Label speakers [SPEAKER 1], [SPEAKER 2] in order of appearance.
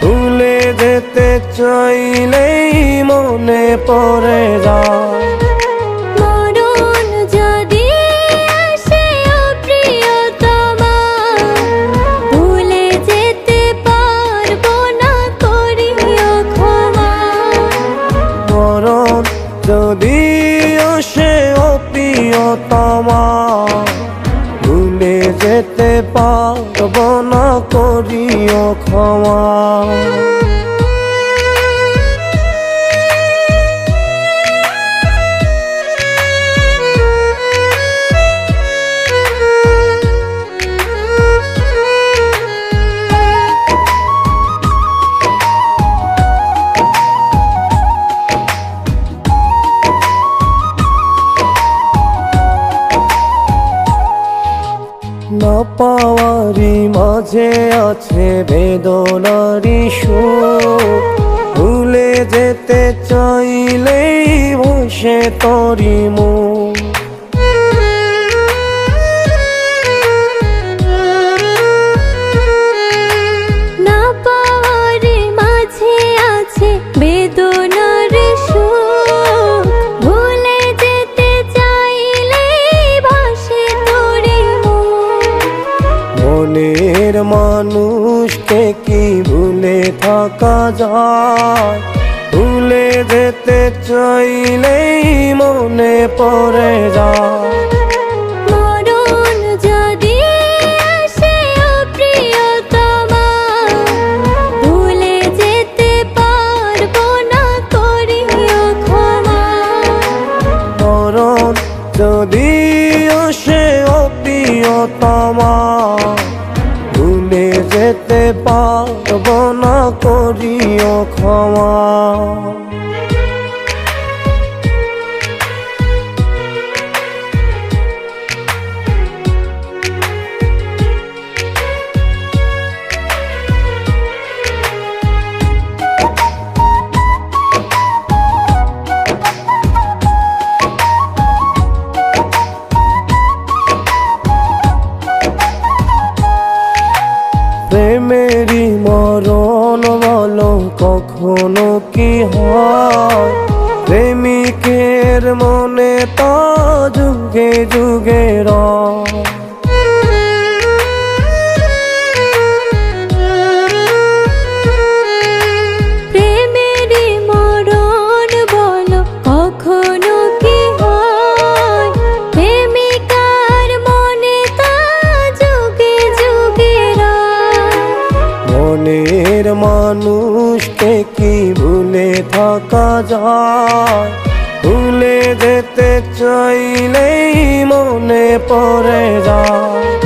[SPEAKER 1] ভুলে যেতে
[SPEAKER 2] চাইলেই মনে পড়ে যায়।
[SPEAKER 1] ও প্রিয়তমা ভুলে যেতে পারব না করিও ক্ষমা।
[SPEAKER 2] মাঝে আছে বেদনারি সুখ ভুলে যেতে চাইলেই বসে তরি মুখ মানুষকে কি ভুলে থাকা যায়? ভুলে যেতে চাইলেই মনে পড়ে যায়।
[SPEAKER 1] যদি আসে ও যেতে পারব না করিও ক্ষমা।
[SPEAKER 2] কখনো কি হয়? প্রেমিকের মনে তা যুগে যুগে রয়
[SPEAKER 1] কি
[SPEAKER 2] ভুলে থাকা যায়? ভুলে যেতে চাইলেই মনে পড়ে যায়।